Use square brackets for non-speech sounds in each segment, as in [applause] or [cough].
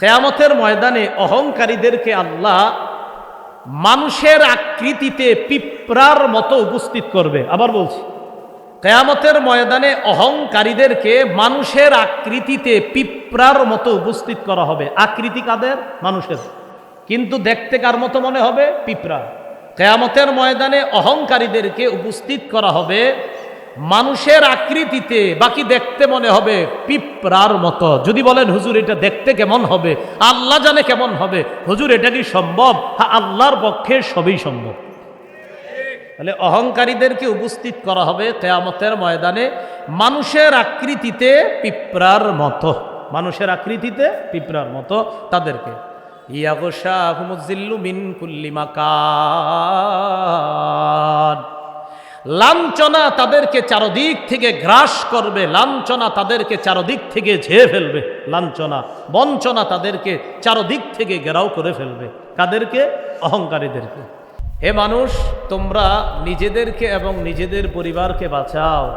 কেয়ামতের ময়দানে অহংকারীদেরকে আল্লাহ মানুষের আকৃতিতে পিঁপড়ার মতো উপস্থিত করবে। আবার বলছি, কেয়ামতের ময়দানে অহংকারীদেরকে মানুষের আকৃতিতে পিঁপড়ার মতো উপস্থিত করা হবে। আকৃতি কাদের? মানুষের। কিন্তু দেখতে কার মতো মনে হবে? পিঁপড়া কেয়ামতের ময়দানে অহংকারীদেরকে উপস্থিত করা হবে মানুষের আকৃতিতে, বাকি দেখতে মনে হবে পিঁপড়ার মতো। যদি বলেন, হুজুর, এটা দেখতে কেমন হবে? আল্লাহ জানে কেমন হবে। হুজুর, এটা কি সম্ভব? হ্যাঁ আল্লাহর পক্ষে সবই সম্ভব। তাহলে অহংকারীদেরকে উপস্থিত করা হবে কেয়ামতের ময়দানে? মানুষের আকৃতিতে পিঁপড়ার মতো। মানুষের আকৃতিতে পিঁপড়ার মতো তাদেরকে। হুমুজিল্লু মিন কুল্লিমাকান লাঞ্ছনা তাদেরকে চারদিক থেকে গ্রাস করবে, লাঞ্ছনা তাদেরকে চারদিক থেকে ঝেয়ে ফেলবে, লাঞ্ছনা, বঞ্চনা তাদেরকে চারদিক থেকে ঘেরাও করে ফেলবে। কাদেরকে? অহংকারীদেরকে। হে মানুষ, তোমরা নিজেদেরকে এবং নিজেদের পরিবারকে বাঁচাও।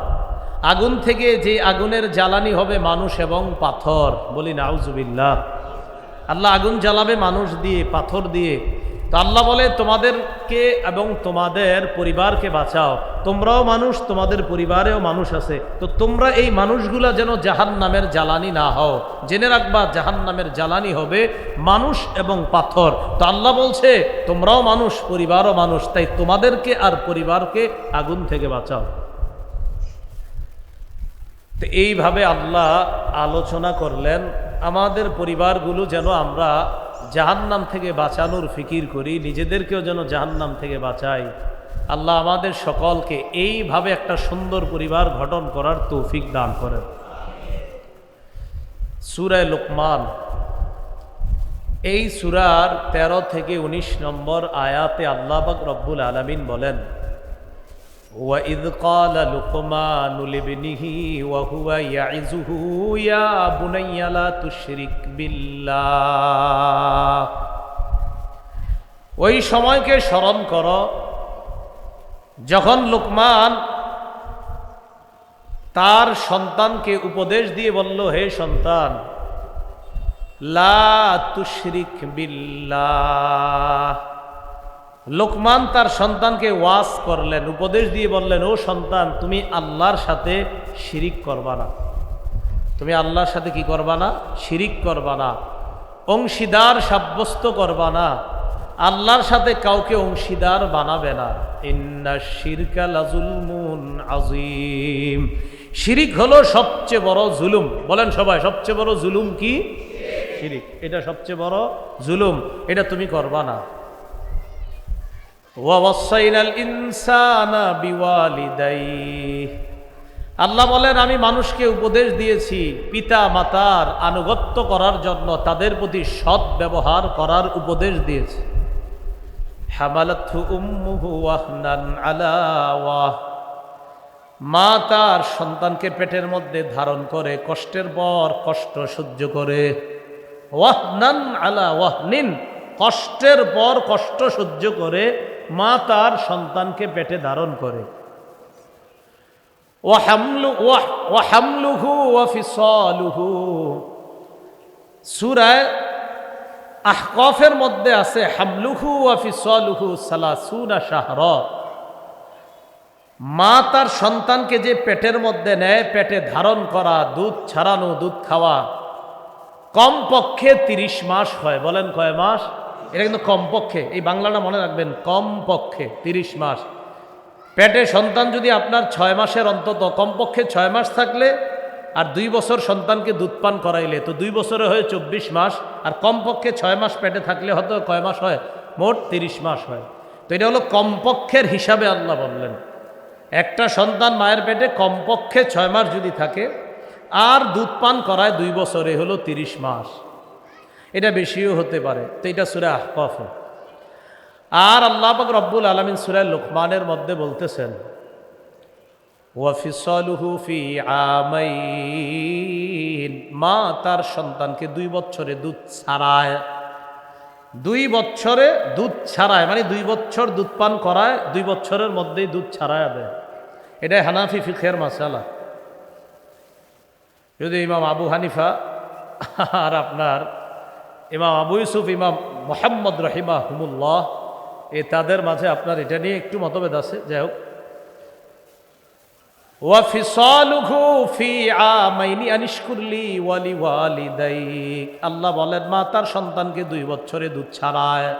আগুন থেকে যে আগুনের জ্বালানি হবে মানুষ এবং পাথর। বলি, নাউজুবিল্লাহ। আল্লাহ আগুন জ্বালাবে মানুষ দিয়ে, পাথর দিয়ে। তো আল্লাহ বলে, তোমাদেরকে এবং তোমাদের পরিবারকে বাঁচাও। তোমরাও মানুষ, তোমাদের পরিবারেও মানুষ আছে। তো তোমরা এই মানুষগুলা যেন জাহান নামের জ্বালানি না হও। জেনে রাখবা জাহান নামের জ্বালানি হবে মানুষ এবং পাথর। তো আল্লাহ বলছে, তোমরাও মানুষ, পরিবারও মানুষ, তাই তোমাদেরকে আর পরিবারকে আগুন থেকে বাঁচাও। তো এইভাবে আল্লাহ আলোচনা করলেন, আমাদের পরিবারগুলো যেন আমরা জাহান্নাম থেকে বাঁচানোর ফিকির করি, নিজেদেরকেও যেন জাহান্নাম থেকে বাঁচাই। আল্লাহ আমাদের সকলকে এইভাবে একটা সুন্দর পরিবার গঠন করার তৌফিক দান করেন। সুরায় লোকমান। এই সুরার ১৩ থেকে ১৯ নম্বর আয়াতে আল্লাহবাক রব্বুল আলমিন বলেন وإذ قال لقمان لابنه وهو يعزه يا بني لا تشرك بالله ওই সময়কে স্মরণ কর যখন লোকমান তার সন্তানকে উপদেশ দিয়ে বলল হে সন্তান লা তুশরিক বিল্লাহ লোকমান তার সন্তানকে ওয়াজ করলেন, উপদেশ দিয়ে বললেন, ও সন্তান, তুমি আল্লাহর সাথে শিরিক করবা না। তুমি আল্লাহর সাথে কি করবা না? শিরিক করবা না। অংশীদার সাব্যস্ত করবা না। আল্লাহর সাথে কাউকে অংশীদার বানাবে না। ইন্না আজিম শিরিক হলো সবচেয়ে বড় জুলুম। বলেন সবাই, সবচেয়ে বড় জুলুম কি? শিরিক। এটা সবচেয়ে বড় জুলুম। এটা তুমি করবা না। আল্লাহ বলেন, আমি মানুষকে উপদেশ দিয়েছি পিতা, মাতার আনুগত্য করার জন্য, তাদের প্রতি সৎ ব্যবহার করার উপদেশ দিয়েছি। মা তার সন্তানকে পেটের মধ্যে ধারণ করে, কষ্টের পর কষ্ট সহ্য করে। ওয়াহনান আলা ওয়াহনিন, কষ্টের পর কষ্ট সহ্য করে মা তার সন্তানকে পেটে ধারণ করে। সুরায় আহকফের মধ্যে আছে, হামলুহু শাহর। মা তার সন্তানকে যে পেটের মধ্যে নেয়, পেটে ধারণ করা, দুধ ছাড়ানো, দুধ খাওয়া, কমপক্ষে তিরিশ মাস হয়। বলেন কয় মাস? এটা কিন্তু কমপক্ষে, এই বাংলাটা মনে রাখবেন, কমপক্ষে তিরিশ মাস। পেটে সন্তান যদি আপনার ছয় মাসের অন্তত, কমপক্ষে ছয় মাস থাকলে আর দুই বছর সন্তানকে দুধ পান করাইলে, তো দুই বছরে হয় চব্বিশ মাস, আর কমপক্ষে ছয় মাস পেটে থাকলে হয়তো কয় মাস হয়? মোট তিরিশ মাস হয়। তো এটা হলো কমপক্ষের হিসাবে আল্লাহ বললেন। একটা সন্তান মায়ের পেটে কমপক্ষে ছয় মাস যদি থাকে, আর দুধ পান করায় দুই বছরে হলো তিরিশ মাস। এটা বেশিও হতে পারে। তো এটা সুরা আহকফ। আর আল্লাহ পাক রব্বুল আলমিন সুরায় লোকমানের মধ্যে বলতেছেন ওয়াফিসলুহু ফি আমাইন। মা তার সন্তানকে দুই বছরে দুধ ছাড়ায়। দুই বছরে দুধ ছাড়ায় মানে দুই বছর দুধ পান করায়, দুই বছরের মধ্যেই দুধ ছাড়ায় দেয়। এটাই হানাফি ফিখের মাসালা। যদি ইমাম আবু হানিফা আর আপনার ইমাম আবু ইউসুফ, ইমাম মোহাম্মদ রহিমা হুমুল্লাহ এ তাদের মাঝে আপনার এটা নিয়ে একটু মতভেদ আছে, যাই হোক। আল্লাহ বলেন, মা তার সন্তানকে দুই বছরে দুধ ছাড়ায়।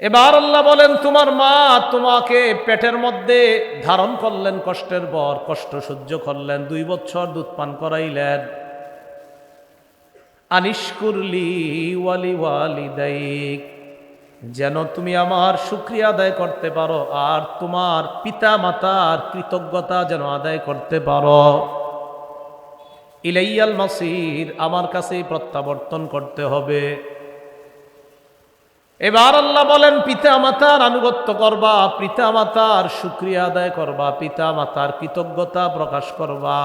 এবার আল্লাহ বলেন, তোমার মা তোমাকে পেটের মধ্যে ধারণ করলেন কষ্টের পর কষ্ট সহ্য করলেন, দুই বছর দুধ পান করাইলেন। আনিশকুরলি ওয়ালি যেন তুমি আমার শুক্রিয়া আদায় করতে পারো আর তোমার পিতা মাতার কৃতজ্ঞতা যেন আদায় করতে পারো। ইলাইয়াল মাসির আমার কাছেই প্রত্যাবর্তন করতে হবে। এবার আল্লাহ বলেন পিতা মাতার আনুগত্য করবা পিতা মাতার শুক্রিয়া আদায় করবা পিতা মাতার কৃতজ্ঞতা প্রকাশ করবা।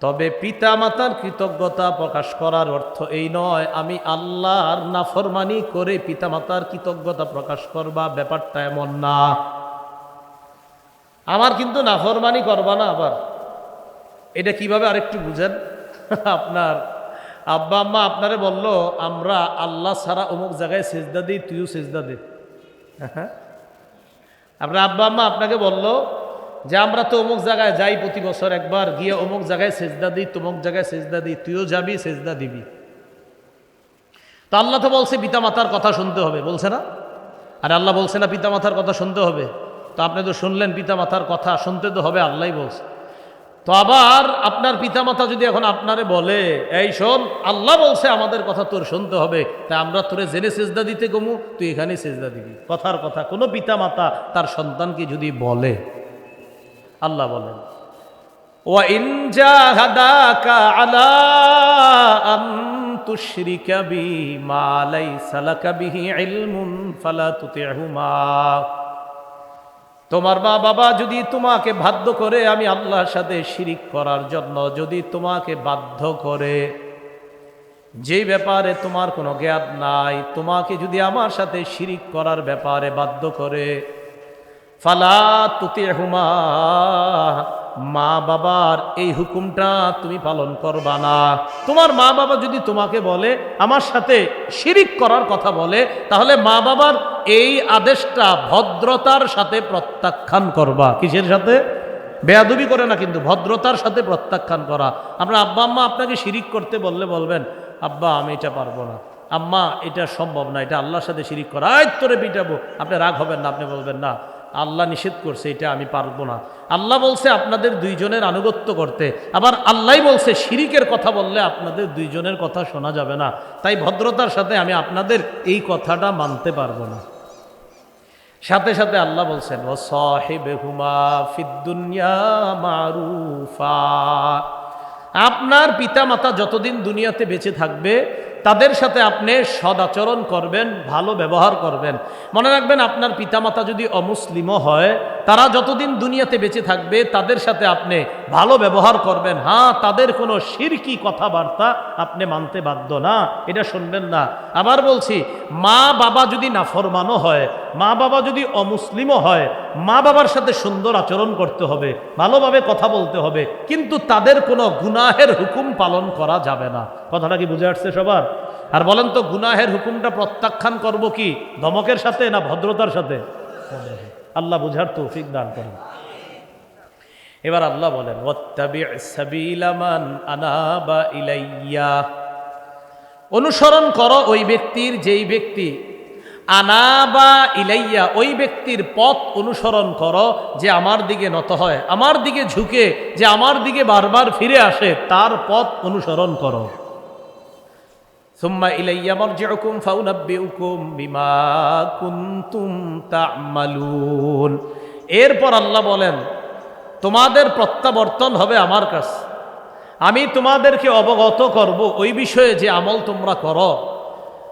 তবে পিতা মাতার কৃতজ্ঞতা প্রকাশ করার অর্থ এই নয়, আমি আল্লাহর নাফরমানি করে পিতা মাতার কৃতজ্ঞতা প্রকাশ করবা, ব্যাপারটা এমন না। আমার কিন্তু নাফরমানি করবা না আবার। এটা কীভাবে আরেকটু বুঝেন? আপনার আব্বা আম্মা আপনারে বলল, আমরা আল্লাহ ছাড়া অমুক জায়গায় সেজদা দিই, তুইও সেজদা দে। হ্যাঁ। আপনার আব্বা আম্মা আপনাকে বলল যে আমরা তো অমুক জায়গায় যাই প্রতি বছর একবার, গিয়ে অমুক জায়গায় সেজদা দিই, তমুক জায়গায় সেজদা দিই, তুইও যাবি, সেজদা দিবি। তা আল্লাহ তো বলছে পিতা মাতার কথা শুনতে হবে, বলছে না? আর আল্লাহ বলছে না পিতা মাতার কথা শুনতে হবে। তো আপনি তো শুনলেন পিতা মাতার কথা শুনতে তো হবে, আল্লাহই বলছে। তো আবার আপনার পিতামাতা যদি এখন আপনারে বলে, এই শোন, আল্লাহ বলছে আমাদের কথা তোর শুনতে হবে তাই আমরা তোরে জেনে সেজদা দিতে গমু, তুই এখানে সেজদা দিবি। কথার কথা, কোনো পিতামাতা তার সন্তানকে যদি বলে আল্লাহ বলেন وَإِنْ جَاهَدَاكَ عَلَىٰ أَن تُشْرِكَ بِي مَا لَيْسَ لَكَ بِهِ عِلْمٌ فَلَا تُطِعْهُمَا তোমার মা বাবা যদি তোমাকে বাধ্য করে আমি আল্লাহর সাথে শিরিক করার জন্য যদি তোমাকে বাধ্য করে যে ব্যাপারে তোমার কোনো জ্ঞান নাই তোমাকে যদি আমার সাথে শিরিক করার ব্যাপারে বাধ্য করে ফালা তুতে হুমা মা বাবার এই হুকুমটা তুমি পালন করবা না। তোমার মা বাবা যদি তোমাকে বলে, আমার সাথে শিরিক করার কথা বলে, তাহলে মা বাবার এই আদেশটা ভদ্রতার সাথে প্রত্যাখ্যান করবা। কিসের সাথে? বেয়াদবি করে না কিন্তু, ভদ্রতার সাথে প্রত্যাখ্যান করা। আমরা আব্বা আম্মা আপনাকে শিরিক করতে বললে বলবেন, আব্বা, আমি এটা পারব না। আম্মা, এটা সম্ভব না, এটা আল্লাহর সাথে শিরিক করা। আয়, তোরে পিটাবো। আপনি রাগ হবেন না, আপনি বলবেন, না আল্লাহ নিষেধ করছে, এটা আমি পারব না। আল্লাহ বলছে আপনাদের দুইজনের আনুগত্য করতে। আবার আল্লাহ বলছে, শিরিকের কথা বললে আপনাদের দুইজনের কথা শোনা যাবে না। তাই ভদ্রতার সাথে আমি আপনাদের এই কথাটা মানতে পারব না। সাথে সাথে আল্লাহ বলছেন ও সাহেবেহুমা ফিদ্দুনিয়া মারুফা। আপনার পিতামাতা যতদিন দুনিয়াতে বেঁচে থাকবে তাদের সাথে আপনি সদাচরণ করবেন, ভালো ব্যবহার করবেন। মনে রাখবেন, আপনার পিতামাতা যদি অমুসলিমও হয়, তারা যতদিন দুনিয়াতে বেঁচে থাকবে, তাদের সাথে আপনি ভালো ব্যবহার করবেন। হ্যাঁ তাদের কোনো শিরকি কথাবার্তা আপনি মানতে বাধ্য না, এটা শুনবেন না। আবার বলছি মা বাবা যদি নাফরমানও হয় মা বাবা যদি অমুসলিমও হয় মা বাবার সাথে সুন্দর আচরণ করতে হবে, ভালোভাবে কথা বলতে হবে, কিন্তু তাদের কোনো গুনাহের হুকুম পালন করা যাবে না। কথাটা কি বুঝে আসছে সবার? আর বলেন তো, গুনাহের হুকুমটা প্রত্যাখ্যান করব কি? ধমকের সাথে না ভদ্রতার সাথে? আল্লাহ বুঝার তৌফিক দান করেন। এবার আল্লাহ বলেন, "ওয়াত্তাবি' সাবিলা মান আনাবা ইলাইয়া। অনুসরণ করো ওই ব্যক্তির, যেই ব্যক্তি আনাবা ইলাইয়া, ওই ব্যক্তির পথ অনুসরণ করো যে আমার দিকে নত হয়, আমার দিকে ঝুঁকে, যে আমার দিকে বারবার ফিরে আসে, তার পথ অনুসরণ করো। সুম্মা ইলাইয়া মারজিউকুম ফাউনাব্বিউকুম বিমা কুনতুম তা'মালুন। এরপর আল্লাহ বলেন, তোমাদের প্রত্যাবর্তন হবে আমার কাছে। আমি তোমাদেরকে অবগত করব ওই বিষয়ে যে আমল তোমরা করো।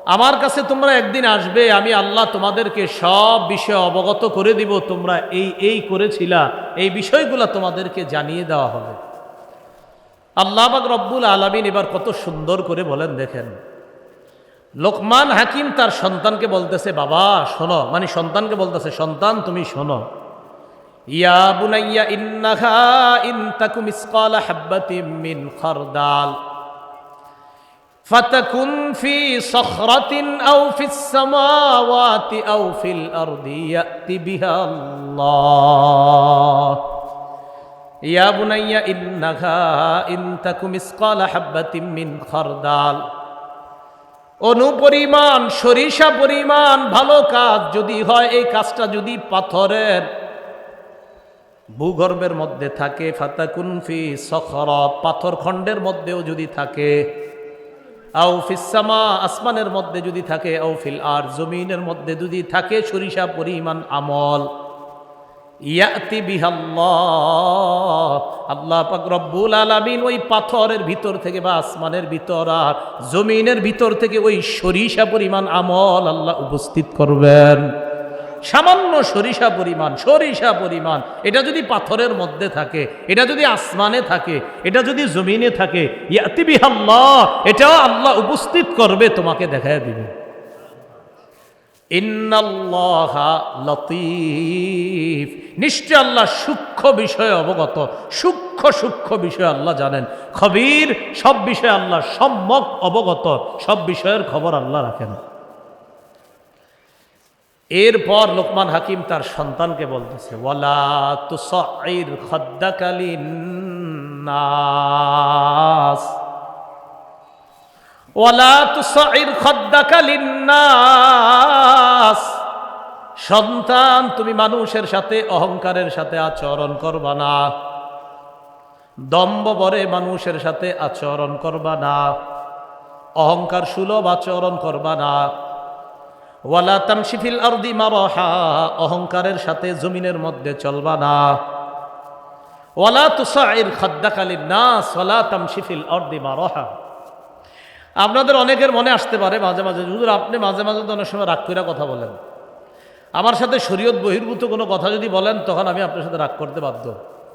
আমার কাছে তোমরা একদিন আসবে, আমি আল্লাহ তোমাদেরকে সব বিষয়ে অবগত করে দিব, তোমরা এই এই করেছিলা, এই বিষয়গুলো তোমাদেরকে জানিয়ে দেওয়া হবে। আল্লাহ বাক রব্বুল আলমিন এবার কত সুন্দর করে বলেন, দেখেন। লোকমান হাকিম তার সন্তানকে বলতেছে, বাবা, শোনো। মানে সন্তানকে বলতেছে, সন্তান, তুমি শোনো। ইয়া বুনাইয়া, ইন্নাহা ইন তাকু মিসকালা হাব্বাতিম মিন খারদাল। فتكن في صخرة أو في السماوات أو في الأرض يأتي بها الله يا بني إنها إن تك مثقال حبة من خردال অনুপরিমাণ সরিষা পরিমাণ ভালো কাজ যদি হয় এই কাজটা যদি পাথরের ভূগর্ভের মধ্যে থাকে ফাতাকুন ফি সখর পাথর খণ্ডের মধ্যেও যদি থাকে আও ফিসামা আসমানের মধ্যে যদি থাকে, আও ফিল আর, জমিনের মধ্যে যদি থাকে সরিষা পরিমাণ আমল। ইয়াতি বিহাল্লাহ। আল্লাহ পাক রব্বুল আলামিন ওই পাথরের ভিতর থেকে বা আসমানের ভিতর আর জমিনের ভিতর থেকে ওই সরিষা পরিমাণ আমল আল্লাহ উপস্থিত করবেন। সামান্য সরিষা পরিমাণ সরিষা পরিমাণ। এটা যদি পাথরের মধ্যে থাকে, এটা যদি আসমানে থাকে, এটা যদি জমিনে থাকে ইয়াতি বিহাল্লাহ এটাও আল্লাহ উপস্থিত করবে, তোমাকে দেখায় দিবে। লতিফ। নিশ্চয় আল্লাহ সূক্ষ্ম বিষয়ে অবগত, সূক্ষ্ম সূক্ষ্ম বিষয়ে আল্লাহ জানেন। খবির, সব বিষয়ে আল্লাহ সম্যক অবগত, সব বিষয়ের খবর আল্লাহ রাখেন। এরপর লোকমান হাকিম তার সন্তানকে বলতেছে, ওয়ালা তুসাইর খদ্দাকালীন নাস ওয়ালা তুসাইর খদ্দাকালীন সন্তান, তুমি মানুষের সাথে, অহংকারের সাথে আচরণ করবা না। দম্ব বরে মানুষের সাথে আচরণ করবা না। অহংকার সুলভ আচরণ করবা না। ওয়ালা তামশিফিল আরদি মারহা, অহংকারের সাথে জমিনের মধ্যে চলবা না। ওয়ালা তুসাইর খাদ্দাকালীন নাস ওয়ালা তামশিফিল আরদি মারহা। আপনাদের অনেকের মনে আসতে পারে মাঝে মাঝে, হুজুর, আপনি মাঝে মাঝে তো অনেক সময় রাগ করে কথা বলেন। আমার সাথে শরীয়ত বহির্ভূত কোনো কথা যদি বলেন, তখন আমি আপনার সাথে রাগ করতে বাধ্য।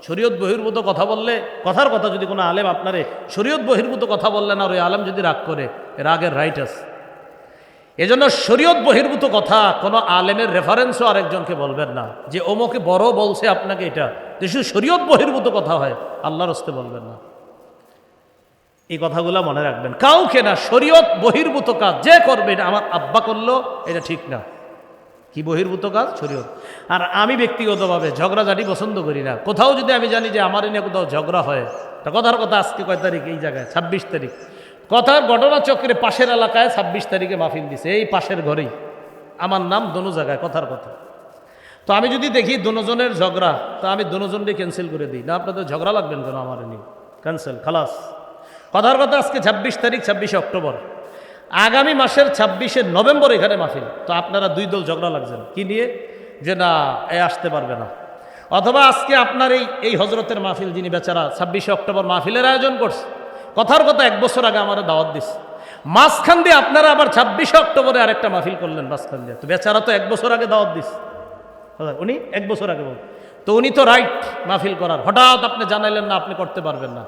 শরীয়ত বহির্ভূত কথা বললে, কথার কথা যদি কোনো আলেম আপনারে শরীয়ত বহির্ভূত কথা বললেন আর ওই আলেম যদি রাগ করে রাগের রাইট আছে। এজন্য শরীয়ত বহির্ভূত কথা, কোনো আলেমের রেফারেন্সও আরেকজনকে বলবেন না। যে ওমকে বড় বলছে আপনাকে এটা। যে শুধু শরীয়ত বহির্ভূত কথা হয়, আল্লাহর হস্তে বলবেন না। এই কথাগুলো মনে রাখবেন। কাউকে না, শরীয়ত বহির্ভূত কাজ যে করবে, এটা আমার আব্বা করল, এটা ঠিক না। কি বহির্ভূত কাজ? শরীয়ত। আর আমি ব্যক্তিগতভাবে ঝগড়াঝাটি পছন্দ করি না। কোথাও যদি আমি জানি যে আমার এনে কোথাও ঝগড়া হয়, তা কথার কথা আজকে কয় তারিখ? এই জায়গায়, ছাব্বিশ তারিখ। কথার ঘটনা চক্রে পাশের এলাকায় ছাব্বিশ তারিখে মাহফিল দিছে, এই পাশের ঘরেই। আমার নাম দোনো জায়গায়, কথার কথা। তো আমি যদি দেখি দোনোজনের ঝগড়া, তো আমি দোনোজনকে ক্যান্সেল করে দিই। না, আপনাদের ঝগড়া লাগবেন কেন আমার নিয়ে? ক্যান্সেল খালাস। কথার কথা, আজকে ছাব্বিশ তারিখ, ছাব্বিশে অক্টোবর। আগামী মাসের ছাব্বিশে নভেম্বর এখানে মাহফিল। তো আপনারা দুই দল ঝগড়া লাগছেন। কি নিয়ে? যে না, এ আসতে পারবে না। অথবা আজকে আপনার এই এই হজরতের মাহফিল যিনি বেচারা ছাব্বিশে অক্টোবর মাহফিলের আয়োজন করছে কথার কথা এক বছর আগে আমার দাওয়াত দিস মাঝখান দিয়ে আপনারা আবার ছাব্বিশে অক্টোবরে আরেকটা মাহফিল করলেন মাঝখান দিয়ে। তো বেচারা তো এক বছর আগে দাওয়াত দিস উনি এক বছর আগে বল তো উনি তো রাইট মাহফিল করার। হঠাৎ আপনি জানাইলেন না, আপনি করতে পারবেন না।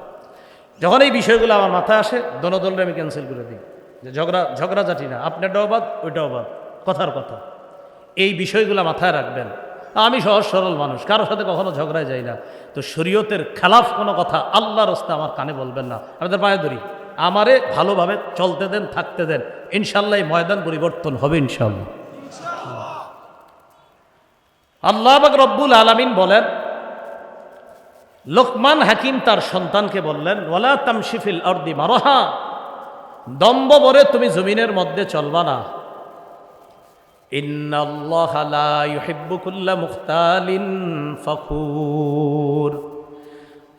যখন এই বিষয়গুলো আমার মাথায় আসে দলরে আমি ক্যান্সেল করে দিই। যে ঝগড়া, ঝগড়াঝাটি না। আপনারটাও বাদ, ওইটাও বাদ। কথার কথা। এই বিষয়গুলো মাথায় রাখবেন। আমি সহজ সরল মানুষ, কারোর সাথে কখনো ঝগড়ায় যাই না। তো শরীয়তের খেলাফ কোনো কথা আল্লাহ রাস্তা আমার কানে বলবেন না। আমাদের পায়ে ধরি। আমারে ভালোভাবে চলতে দেন, থাকতে দেন। ইনশাল্লাহ ময়দান পরিবর্তন হবে, ইনশাল্লাহ। আল্লাহ রব্বুল আলমিন বলেন, লোকমান হাকিম তার সন্তানকে বললেন, ওয়ালা তামশিফিল অর্দি মারোহা দম্ব বরে তুমি জমিনের মধ্যে চলবা না। ফখুর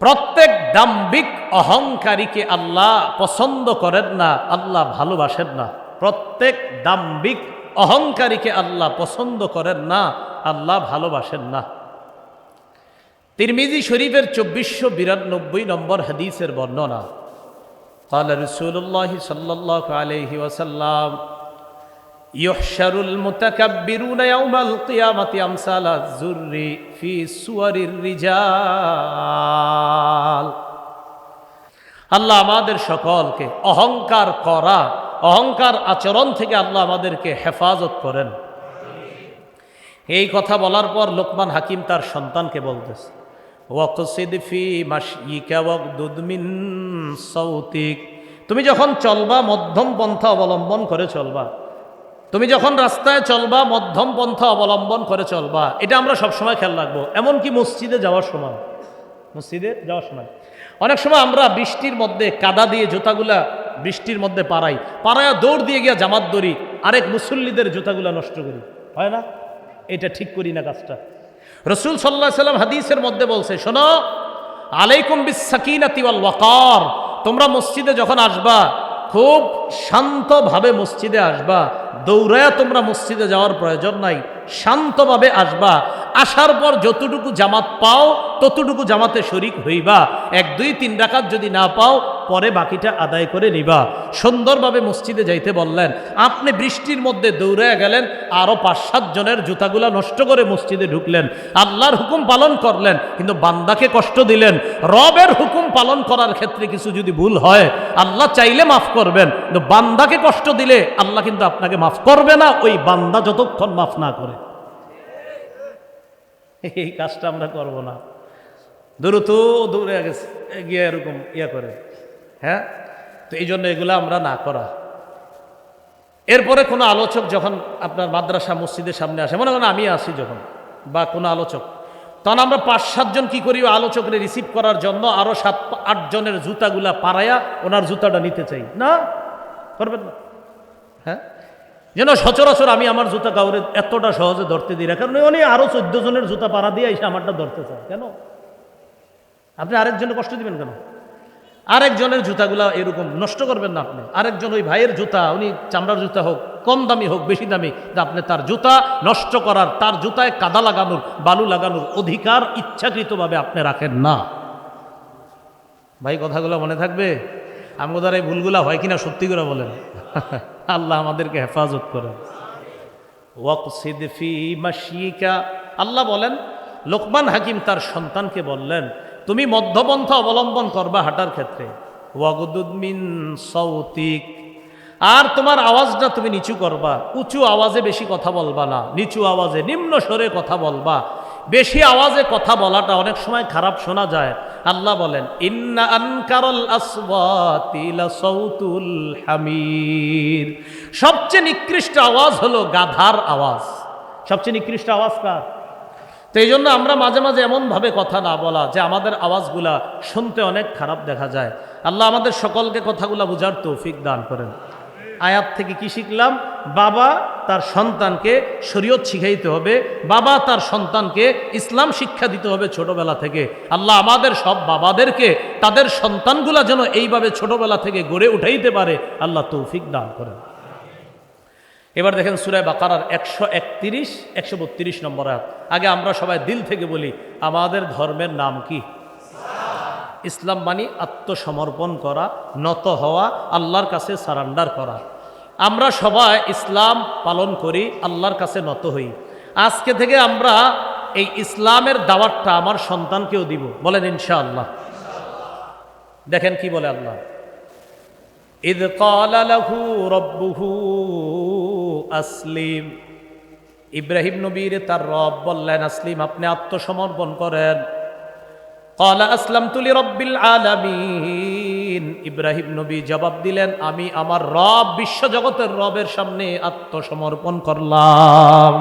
প্রত্যেক দাম্বিক অহংকারীকে আল্লাহ পছন্দ করেন না আল্লাহ ভালোবাসেন না প্রত্যেক দাম্বিক অহংকারীকে আল্লাহ পছন্দ করেন না আল্লাহ ভালোবাসেন না তিরমিজি শরীফের চব্বিশশো বিরানব্বই নম্বর হাদিসের বর্ণনা قال رسول الله صلى الله عليه وسلم ইহশারুল মুতাকাব্বিরুনা ইয়াউমাল কিয়ামাতি আমসালা যুররি ফি সুয়ারির রিজাল। আল্লাহ আমাদের সকলকে অহংকার করা, অহংকার আচরণ থেকে আল্লাহ আমাদেরকে হেফাজত করেন। এই কথা বলার পর লোকমান হাকিম তার সন্তানকে বলতেছে, ওয়াকসিদ ফি মাসইকা ওয়াকদুদ মিন সাউতিক। তুমি যখন চলবা, মধ্যম পন্থা অবলম্বন করে চলবা তুমি যখন রাস্তায় চলবা, মধ্যম পন্থা অবলম্বন করে চলবা, এটা আমরা সবসময় খেয়াল রাখব। এমনকি মসজিদে যাওয়ার সময়, মসজিদে যাওয়ার সময়। অনেক সময় আমরা বৃষ্টির মধ্যে কাদা দিয়ে জুতাগুলা বৃষ্টির মধ্যে পাড়াই। পাড়ায় দৌড় দিয়ে গিয়া জামাত দড়ি আরেক মুসল্লিদের জুতাগুলা নষ্ট করি। হয় না? এটা ঠিক করি না কাজটা। রসুল সাল্লাহ সাল্লাম হাদিসের মধ্যে বলছে, শোনো, আলাইকুম বিসাকিনাতি ওয়াল ওয়াকার, তোমরা মসজিদে যখন আসবা খুব শান্তভাবে মসজিদে আসবা। দৌড়ায়া তোমরা মসজিদে যাওয়ার প্রয়োজন নাই। শান্তভাবে আসবা। আসার পর যতটুকু জামাত পাও, ততটুকু জামাতে শরিক হইবা। এক, দুই, তিন ডাকাত যদি না পাও পরে বাকিটা আদায় করে নিবা। সুন্দরভাবে মসজিদে যাইতে বললেন, আপনি বৃষ্টির মধ্যে দৌড়ায় গেলেন আরও পাঁচ সাত জনের জুতাগুলা নষ্ট করে মসজিদে ঢুকলেন। আল্লাহর হুকুম পালন করলেন, কিন্তু বান্দাকে কষ্ট দিলেন। রবের হুকুম পালন করার ক্ষেত্রে কিছু যদি ভুল হয়, আল্লাহ চাইলে মাফ করবেন। কিন্তু বান্দাকে কষ্ট দিলে আল্লাহ কিন্তু আপনাকে মাফ করবে না, ওই বান্দা যতক্ষণ মাফ না করে। এই কাজটা আমরা করব না। দ্রুত দৌড়ে গেছে, গিয়ে এরকম ইয়া করে। হ্যাঁ? তো এই জন্য এগুলো আমরা না করা। এরপরে কোনো আলোচক যখন আপনার মাদ্রাসা মসজিদের সামনে আসে, মনে করেন আমি আসি যখন, বা কোনো আলোচক, তখন আমরা পাঁচ সাতজন কী করি আলোচকরে রিসিভ করার জন্য আরও সাত আটজনের জুতাগুলা পাড়ায়া ওনার জুতাটা নিতে চাই। না? করবেন না? হ্যাঁ? যেন সচরাচর আমি আমার জুতা কাউরে এতটা সহজে ধরতে দিই না, কারণ উনি আরও চোদ্দ জনের জুতা পাড়া দিয়ে এসে আমারটা ধরতে চায়। কেন? আপনি আরেকজনে কষ্ট দিবেন কেন? আরেকজনের জুতাগুলা এরকম নষ্ট করবেন না আপনি। আরেকজন ওই ভাইয়ের জুতা, উনি চামড়ার জুতা হোক, কম দামি হোক, বেশি দামি আপনি তার জুতা নষ্ট করার, তার জুতায় কাদা লাগানোর, বালু লাগানোর অধিকার ইচ্ছাকৃতভাবে আপনি রাখেন না। ভাই, কথাগুলো মনে থাকবে? আমাদের এই ভুলগুলা হয় কিনা সত্যি করে বলেন। [laughs] আল্লাহ আমাদেরকে হেফাজত করেন। আল্লাহ বলেন, লোকমান হাকিম তার সন্তানকে বললেন তুমি মধ্যপন্থা অবলম্বন করবা হাঁটার ক্ষেত্রে। সৌতিক আর তোমার আওয়াজটা তুমি নিচু করবা। উঁচু আওয়াজে বেশি কথা বলবা না। নিচু আওয়াজে, নিম্ন স্বরে কথা বলবা। বেশি আওয়াজে কথা বলাটা অনেক সময় খারাপ শোনা যায়। আল্লাহ বলেন হামির। সবচেয়ে নিকৃষ্ট আওয়াজ হলো গাধার আওয়াজ। সবচেয়ে নিকৃষ্ট আওয়াজ কার? তো এই জন্য আমরা মাঝে মাঝে এমনভাবে কথা না বলা যে আমাদের আওয়াজগুলা শুনতে অনেক খারাপ দেখা যায়। আল্লাহ আমাদের সকলকে কথাগুলা বোঝার তৌফিক দান করেন। আয়াত থেকে কি শিখলাম? বাবা তার সন্তানকে শরীয়ত শিখাইতে হবে, বাবা তার সন্তানকে ইসলাম শিক্ষা দিতে হবে ছোটবেলা থেকে। আল্লাহ আমাদের সব বাবাদেরকে তাদের সন্তানগুলা যেন এইভাবে ছোটবেলা থেকে গড়ে উঠাইতে পারে, আল্লাহ তৌফিক দান করেন। এবার দেখেন সুরায় বাকারার একশো একত্রিশ, একশো বত্রিশ নম্বর হাত আগে আমরা সবাই দিল থেকে বলি, আমাদের ধর্মের নাম কি? ইসলাম মানে আত্মসমর্পণ করা, নত হওয়া, আল্লাহর কাছে সারান্ডার করা। আমরা সবাই ইসলাম পালন করি, আল্লাহর কাছে নত হই। আজকে থেকে আমরা এই ইসলামের দাওয়াতটা আমার সন্তানকেও দিব। বলেন ইনশাআল্লাহ। দেখেন কি বলে আল্লাহ। ইদ কালালাহু রব্বুহু আসলিম। ইব্রাহিম নবীর তার রব বললেন, আসলিম, আপনি আত্মসমর্পণ করেন। কলা আসলাম তুলি রব্বিল আলামিন। ইব্রাহিম নবী জবাব দিলেন, আমি আমার রব, বিশ্বজগতের রবের সামনে আত্মসমর্পণ করলাম।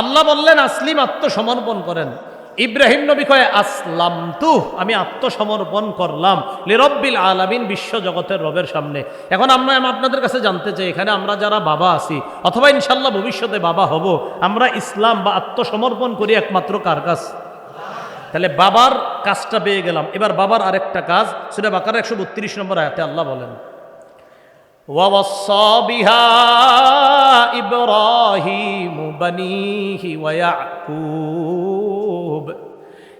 আল্লাহ বললেন, আসলিম, আত্মসমর্পণ করেন। ইব্রাহিম নবী কয়ে আসলাম তু আমি আত্মসমর্পণ করলাম লিরব্বিল আলামিন বিশ্ব জগতের রবের সামনে এখন আমরা আমি আপনাদের কাছে জানতে চাই এখানে আমরা যারা বাবা আছি অথবা ইনশাল্লাহ ভবিষ্যতে বাবা হব আমরা ইসলাম বা আত্মসমর্পণ করি একমাত্র কার কাছ তাহলে বাবার কাজটা পেয়ে গেলাম এবার বাবার আরেকটা কাজ সেটা বাকার একশো বত্রিশ নম্বর আয়াতে আল্লাহ বলেন ووصى بها إبراهيم بنيه ويعقوب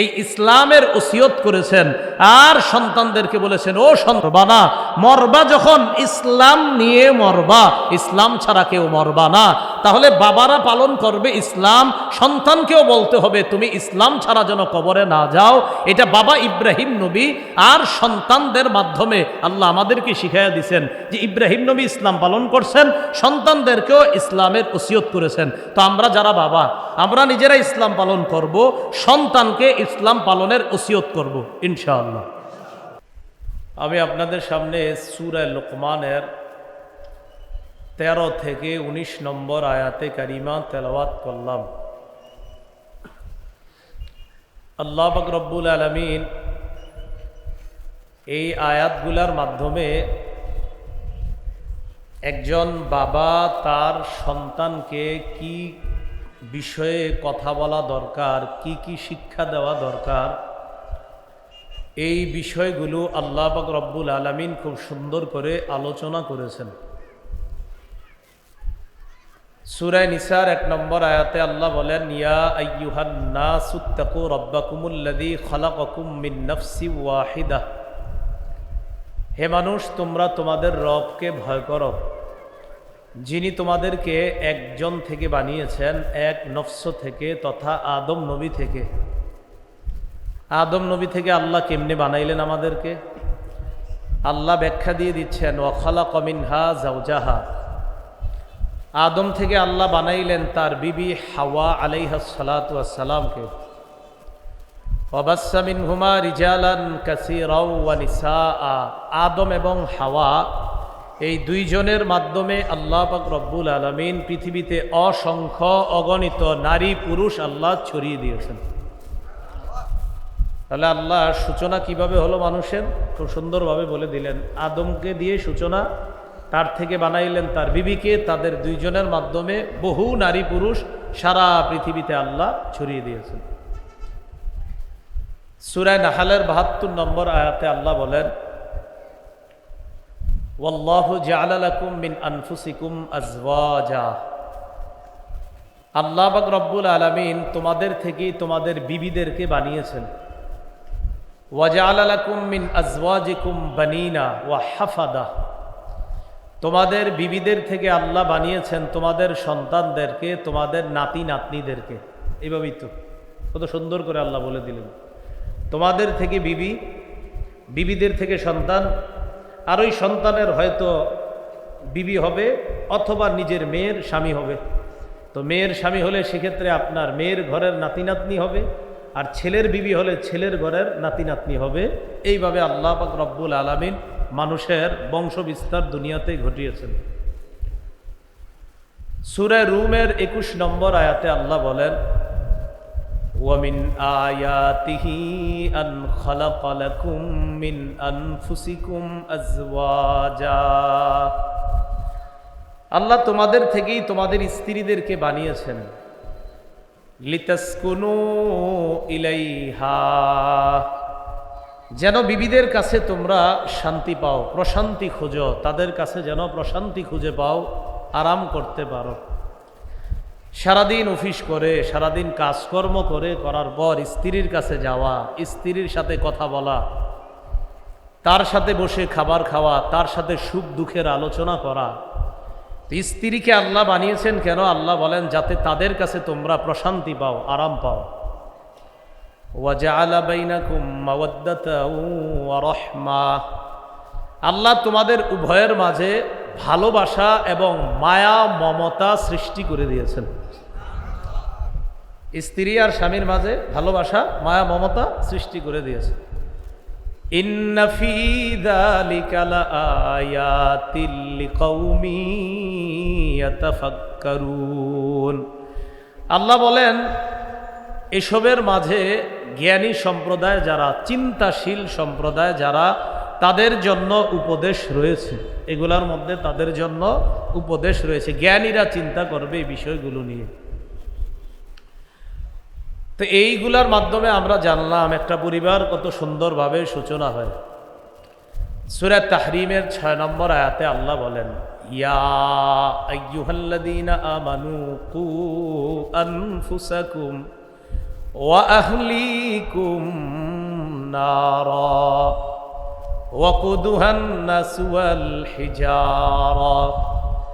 এই ইসলামের ওসিয়ত করেছেন, আর সন্তানদেরকে বলেছেন, ও সন্তান মরবা যখন, ইসলাম নিয়ে মরবা, ইসলাম ছাড়া কেউ মরবা না। তাহলে বাবারা পালন করবে ইসলাম, সন্তানকেও বলতে হবে, তুমি ইসলাম ছাড়া যেন কবরে না যাও। এটা বাবা ইব্রাহিম নবী আর সন্তানদের মাধ্যমে আল্লাহ আমাদেরকে শিখাইয়া দিছেন যে ইব্রাহিম নবী ইসলাম পালন করছেন, সন্তানদেরকেও ইসলামের ওসিয়ত করেছেন। তো আমরা যারা বাবা, আমরা নিজেরা ইসলাম পালন করব, সন্তানকে ইসলাম পালনের ওসিয়ত করব, ইনশাআল্লাহ। আমি আপনাদের সামনে সুরায় লোকমানের তেরো থেকে ১৯ নম্বর আয়াতে কারিমা তেলাওয়াত করলাম। আল্লাহ রব্বুল আলমিন এই আয়াতগুলার মাধ্যমে একজন বাবা তার সন্তানকে কি বিষয়ে কথা বলা দরকার, কি কি শিক্ষা দেওয়া দরকার, এই বিষয়গুলো আল্লাহ পাক রব্বুল আলমিন খুব সুন্দর করে আলোচনা করেছেন। সুরায় নিসার এক নম্বর আয়াতে আল্লাহ বলেন, ইয়া হে মানুষ, তোমরা তোমাদের রবকে ভয় করো। যিনি তোমাদেরকে একজন থেকে বানিয়েছেন, এক নফস থেকে তথা আদম নবী থেকে। আদম নবী থেকে আল্লাহ কেমনে বানাইলেন আমাদেরকে? আল্লাহ ব্যাখ্যা দিয়ে দিচ্ছেন ওয়াখালা কমিনহা জাউজাহা আদম থেকে আল্লাহ বানাইলেন তার বিবি হাওয়া আলাইহা সালাতামকে অবাসামিন হুমা রিজালান কাসিরাও আদম এবং হাওয়া এই দুইজনের মাধ্যমে আল্লাহ পাক রব্বুল আলমিন পৃথিবীতে অসংখ্য অগণিত নারী পুরুষ আল্লাহ ছড়িয়ে দিয়েছেন। তাহলে আল্লাহ সূচনা কীভাবে হলো মানুষের? খুব সুন্দরভাবে বলে দিলেন। আদমকে দিয়ে সূচনা, তার থেকে বানাইলেন তার বিবিকে, তাদের দুইজনের মাধ্যমে বহু নারী পুরুষ সারা পৃথিবীতে আল্লাহ ছড়িয়ে দিয়েছেন। সুরায় নাহালের বাহাত্তর নম্বর আয়াতে আল্লাহ বলেন ওয়াল্লাহু জালালাকুম মিন আনফুসিকুম আজওয়াজা আল্লাহ বাক রব্বুল আলামিন তোমাদের থেকেই তোমাদের বিবিদেরকে বানিয়েছেন। ওয়াজালালাকুম মিন আজওয়াজিকুম বানিনা ওয়া হাফাদা। তোমাদের বিবিদের থেকে আল্লাহ বানিয়েছেন তোমাদের সন্তানদেরকে, তোমাদের নাতি নাতনিদেরকে। এইভাবেই তো। কত সুন্দর করে আল্লাহ বলে দিলেন। তোমাদের থেকে বিবি, বিবিদের থেকে সন্তান আর ওই সন্তানের হয়তো বিবি হবে অথবা নিজের মেয়ের স্বামী হবে। তো মেয়ের স্বামী হলে সেক্ষেত্রে আপনার মেয়ের ঘরের নাতি নাতনি হবে আর ছেলের বিবি হলে ছেলের ঘরের নাতি নাতনি হবে। এইভাবে আল্লাহ পাক রব্বুল আলমিন মানুষের বংশ বিস্তার দুনিয়াতে ঘটিয়েছেন। সুরে রুমের একুশ নম্বর আয়াতে আল্লাহ বলেন ومن آياته أن خلق لكم من أنفسكم أزواجا আল্লাহ তোমাদের থেকেই তোমাদের স্ত্রীদেরকে বানিয়েছেন লিতাসকুনু ইলাইহা যেন বিবিদের কাছে তোমরা শান্তি পাও প্রশান্তি খোঁজো তাদের কাছে যেন প্রশান্তি খুঁজে পাও আরাম করতে পারো সারাদিন অফিস করে, সারাদিন কাজকর্ম করে, করার পর স্ত্রীর কাছে যাওয়া, স্ত্রীর সাথে কথা বলা, তার সাথে বসে খাবার খাওয়া, তার সাথে সুখ দুঃখের আলোচনা করা। স্ত্রীকে আল্লাহ বানিয়েছেন কেন? আল্লাহ বলেন, যাতে তাদের কাছে তোমরা প্রশান্তি পাও, আরাম পাও। আল্লাহ তোমাদের উভয়ের মাঝে ভালোবাসা এবং মায়া, মমতা সৃষ্টি করে দিয়েছেন। স্ত্রী আর স্বামীর মাঝে ভালোবাসা, মায়া, মমতা সৃষ্টি করে দিয়েছে। আল্লাহ বলেন, এসবের মাঝে জ্ঞানী সম্প্রদায় যারা, চিন্তাশীল সম্প্রদায় যারা তাদের জন্য উপদেশ রয়েছে। এগুলার মধ্যে তাদের জন্য উপদেশ রয়েছে। জ্ঞানীরা চিন্তা করবে এই বিষয়গুলো নিয়ে। তো এইগুলার মাধ্যমে আমরা জানলাম একটা পরিবার কত সুন্দরভাবে সূচনা হয়। সুরাত তাহরিমের ছয় নম্বর আয়াতে আল্লাহ বলেন, ইয়া وقودها الناس والحجارة.